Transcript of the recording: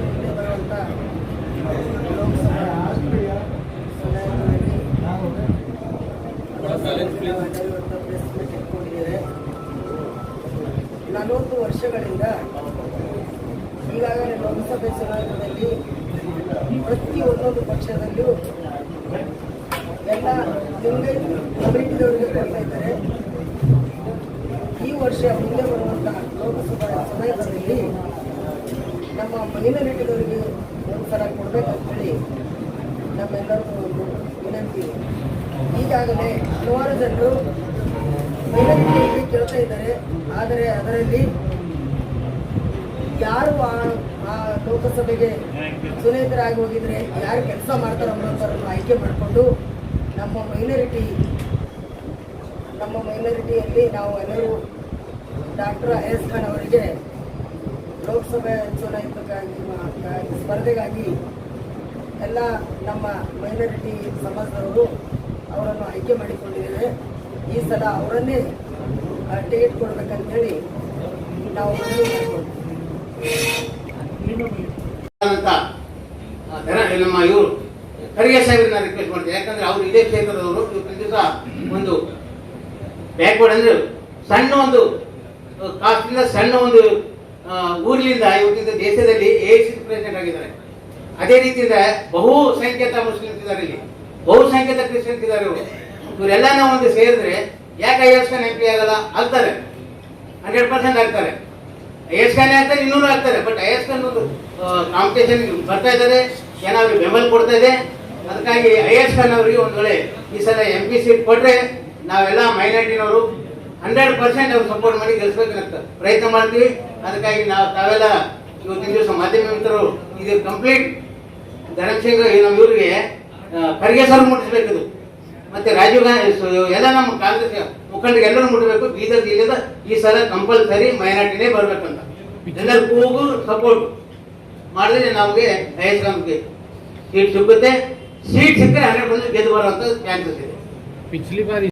ಮುಂದೆ ಬರುವಂಥ Lok Sabha press meet ನಲವತ್ತು ವರ್ಷಗಳಿಂದ ಈಗಾಗಲೇ ಲೋಕಸಭೆ ಚುನಾವಣೆಯಲ್ಲಿ ಪ್ರತಿ ಒಂದೊಂದು ಪಕ್ಷದಲ್ಲೂ ಎಲ್ಲ ಲಿಂಗೈಟ್ ಕಮಿಟಿದವರಿಗೆ ಕೊಡ್ತಾ ಇದ್ದಾರೆ. ಈ ವರ್ಷ ಮುಂದೆ ಬರುವಂಥ ಲೋಕಸಭಾ ಚುನಾವಣೆಯಲ್ಲಿ ನಮ್ಮ ಮೈನಾರಿಟಿದವರಿಗೆ ಒಂದು ಸಲ ಕೊಡಬೇಕಂತೇಳಿ ನಮ್ಮೆಲ್ಲರಿಗೂ ಒಂದು ವಿನಂತಿ. ಈಗಾಗಲೇ ಹಲವಾರು ಜನರು ಮೈನಾರಿಟಿಯಲ್ಲಿ ಕೇಳ್ತಾ ಇದ್ದಾರೆ. ಆದರೆ ಅದರಲ್ಲಿ ಯಾರು ಆ ಲೋಕಸಭೆಗೆ ಸುನೇತರಾಗಿ ಹೋಗಿದ್ರೆ ಯಾರು ಕೆಲಸ ಮಾಡ್ತಾರೆ ಅನ್ನೋಂಥವ್ರನ್ನು ಆಯ್ಕೆ ಮಾಡಿಕೊಂಡು ನಮ್ಮ ಮೈನಾರಿಟಿ, ನಮ್ಮ ಮೈನಾರಿಟಿಯಲ್ಲಿ ನಾವು ಎಲ್ಲರೂ ಡಾಕ್ಟರ್ ಎಸ್ ಖಾನ್ ಅವರಿಗೆ ಲೋಕಸಭೆ ಚುನಾಯಿತಕ್ಕಾಗಿ ಗಾಗಿ ಸ್ಪರ್ಧೆಗಾಗಿ ಎಲ್ಲ ನಮ್ಮ ಮೈನಾರಿಟಿ ಸಮಾಜದವರು ಅವರನ್ನು ಆಯ್ಕೆ ಮಾಡಿಕೊಂಡಿದ್ದೇವೆ ಈ ಸಲ ಅವರನ್ನೇ ಟಿಕೆಟ್ ಕೊಡ್ಬೇಕಂತೇಳಿ ನಾವು ಮನವಿ ನಮ್ಮ ಇವರು ಖರ್ಗೆ ಸಾಹೇಬ್ರನ್ನ ರಿಕ್ವೆಸ್ಟ್ ಮಾಡ್ತೀನಿ ಯಾಕಂದ್ರೆ ಅವ್ರು ಇದೇ ಕ್ಷೇತ್ರದವರು. ದಿವಸ ಒಂದು ಬ್ಯಾಕ್ವರ್ಡ್ ಅಂದ್ರೆ ಸಣ್ಣ ಒಂದು ಕಾಸ್ಟಿಂದ ಸಣ್ಣ ಒಂದು ಊರಿನಿಂದ ಇವತ್ತಿನ ದೇಶದಲ್ಲಿ ಎ ಪ್ರೆಸಿಡೆಂಟ್ ಆಗಿದ್ದಾರೆ. ಅದೇ ರೀತಿಯಿಂದ ಬಹು ಸಂಖ್ಯಾತ ಮುಸ್ಲಿಮ್ಸ್ ಇದ್ದಾರೆ ಇಲ್ಲಿ. ಬಹುಸಂಖ್ಯಾತ ಕ್ರಿಶ್ಚಿಯನ್ಸ್ ಇದ್ದಾರೆ ಇವರು. ಇವರೆಲ್ಲ ಒಂದು ಸೇರಿದ್ರೆ ಯಾಕೆ ಐ ಎಸ್ ಎಂ ಪಿ ಆಗಲ್ಲ? ಆಗ್ತಾರೆ. ಹಂಡ್ರೆಡ್ ಪರ್ಸೆಂಟ್ ಆಗ್ತಾರೆ. ಐ ಎಸ್ ಖಾನೆ ಆಗ್ತಾರೆ, ಇನ್ನೂರು ಆಗ್ತಾರೆ. ಬಟ್ ಐ ಎಸ್ ಖಾನ್ ಒಂದು ಕಾಂಪಿಟೇಷನ್ ಬರ್ತಾ ಇದ್ದಾರೆ. ಏನಾದ್ರು ಬೆಂಬಲ ಕೊಡ್ತಾ ಇದೆ. ಅದಕ್ಕಾಗಿ ಐ ಎಸ್ ಖಾನ್ ಅವರಿಗೆ ಒಂದು ವೇಳೆ ಈ ಸಲ ಎಂ ಪಿ ಸೀಟ್ ಕೊಟ್ರೆ ನಾವೆಲ್ಲ ಮೈನಾರಿಟಿನವರು ಹಂಡ್ರೆಡ್ ಪರ್ಸೆಂಟ್ ಅವ್ರು ಸಪೋರ್ಟ್ ಮಾಡಿ ಗೆಲ್ಸ್ಬೇಕಂತ ಪ್ರಯತ್ನ ಮಾಡ್ತೀವಿ. ಅದಕ್ಕಾಗಿ ನಾವು ತಾವೆಲ್ಲ ಇವತ್ತಿನ ದಿವಸ ಮಾಧ್ಯಮ ಮಿತ್ರರು, ಇದು ಕಂಪ್ಲೀಟ್ ಧನಂಜಯ್ ನಮ್ಮ ಊರಿಗೆ ಖರ್ಗೆ ಸರ್ ಮುಟ್ಟಿಸ್ಬೇಕಿದು ಮತ್ತೆ ರಾಜೀವ್ ಗಾಂಧಿ ಎಲ್ಲ ನಮ್ಮ ಕಾಂಗ್ರೆಸ್ ಮುಖಂಡರಿಗೆ ಎಲ್ಲರೂ ಮುಟ್ಟಬೇಕು ಬೀದರ್ ಜಿಲ್ಲೆದ ಈ ಸಲ ಕಂಪಲ್ಸರಿ ಮೈನಾರಿಟಿನೇ ಬರ್ಬೇಕಂತ. ಎಲ್ಲರೂ ಕೂಗು ಸಪೋರ್ಟ್ ಮಾಡಿದ್ರೆ ನಮಗೆ ಐಸ್ಕಾಮ್ಗೆ ಸೀಟ್ ಸಿಗುತ್ತೆ ಸೀಟ್ ಸಿಕ್ಕರೆ ಹಂಡ್ರೆಡ್ ಪರ್ಸೆಂಟ್ ಗೆದ್ದು ಬರುವಂತ ಚಾನ್ಸಸ್ ಇದೆ.